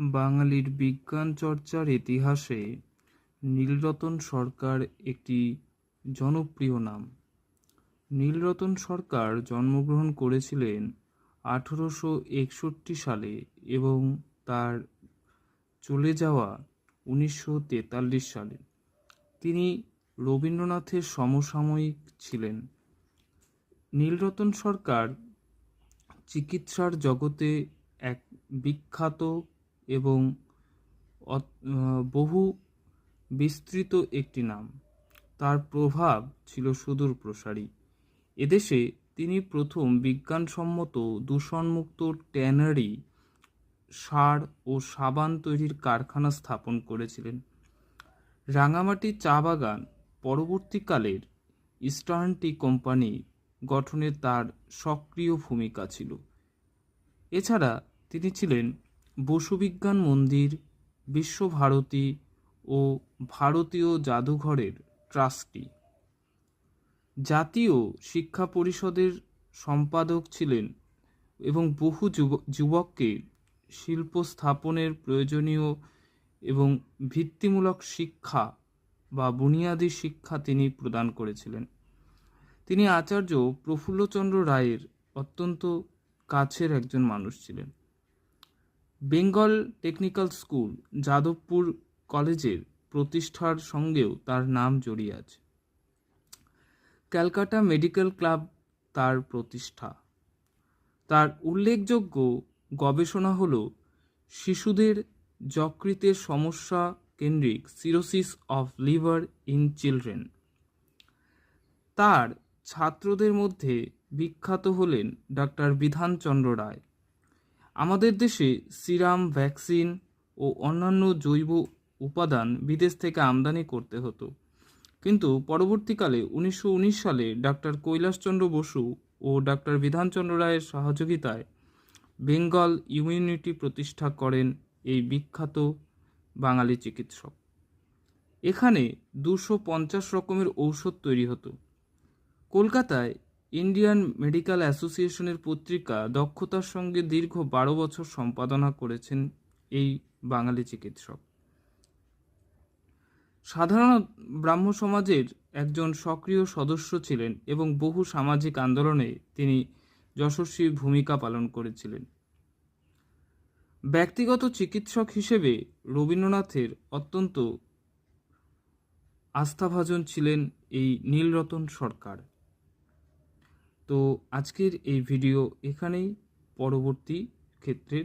বাঙালির বিজ্ঞান চর্চার ইতিহাসে নীলরতন সরকার একটি জনপ্রিয় নাম। নীলরতন সরকার জন্মগ্রহণ করেছিলেন আঠেরোশো একষট্টি সালে এবং তার চলে যাওয়া উনিশশো তেতাল্লিশ সালে। তিনি রবীন্দ্রনাথের সমসাময়িক ছিলেন। নীলরতন সরকার চিকিৎসার জগতে এক বিখ্যাত এবং বহু বিস্তৃত একটি নাম। তার প্রভাব ছিল সুদূর প্রসারী। এদেশে তিনি প্রথম বিজ্ঞানসম্মত দূষণমুক্ত ট্যানারি, সার ও সাবান তৈরির কারখানা স্থাপন করেছিলেন। রাঙামাটি চা বাগান পরবর্তীকালের ইস্টার্ন টি কোম্পানি গঠনে তার সক্রিয় ভূমিকা ছিল। এছাড়া তিনি ছিলেন বসুবিজ্ঞান মন্দির, বিশ্বভারতী ও ভারতীয় জাদুঘরের ট্রাস্টি। জাতীয় শিক্ষা পরিষদের সম্পাদক ছিলেন এবং বহু যুব- যুবককে শিল্প স্থাপনের প্রয়োজনীয় এবং ভিত্তিমূলক শিক্ষা বা বুনিয়াদী শিক্ষা তিনি প্রদান করেছিলেন। তিনি আচার্য প্রফুল্লচন্দ্র রায়ের অত্যন্ত কাছের একজন মানুষ ছিলেন। বেঙ্গল টেকনিক্যাল স্কুল, যাদবপুর কলেজের প্রতিষ্ঠার সঙ্গেও তার নাম জড়িয়ে আছে। ক্যালকাটা মেডিকেল ক্লাব তার প্রতিষ্ঠা। তার উল্লেখযোগ্য গবেষণা হল, শিশুদের যকৃতের সমস্যা কেন্দ্রিক cirrhosis of liver in children. তার ছাত্রদের মধ্যে বিখ্যাত হলেন ডাক্তার বিধানচন্দ্র রায়। আমাদের দেশে সিরাম, ভ্যাকসিন ও অন্যান্য জৈব উপাদান বিদেশ থেকে আমদানি করতে হতো। কিন্তু পরবর্তীকালে উনিশশো উনিশ সালে ডাক্তার কৈলাসচন্দ্র বসু ও ডাক্তার বিধানচন্দ্র রায়ের সহযোগিতায় বেঙ্গল ইমিউনিটি প্রতিষ্ঠা করেন এই বিখ্যাত বাঙালি চিকিৎসক। এখানে দুশো পঞ্চাশ রকমের ঔষধ তৈরি হতো। কলকাতায় ইন্ডিয়ান মেডিকেল অ্যাসোসিয়েশনের পত্রিকা দক্ষতার সঙ্গে দীর্ঘ বারো বছর সম্পাদনা করেছেন এই বাঙালি চিকিৎসক। সাধারণ ব্রাহ্ম সমাজের একজন সক্রিয় সদস্য ছিলেন এবং বহু সামাজিক আন্দোলনে তিনি যশস্বী ভূমিকা পালন করেছিলেন। ব্যক্তিগত চিকিৎসক হিসেবে রবীন্দ্রনাথের অত্যন্ত আস্থাভাজন ছিলেন এই নীলরতন সরকার। তো আজকের এই ভিডিও এখানেই। পরবর্তী ক্ষেত্রে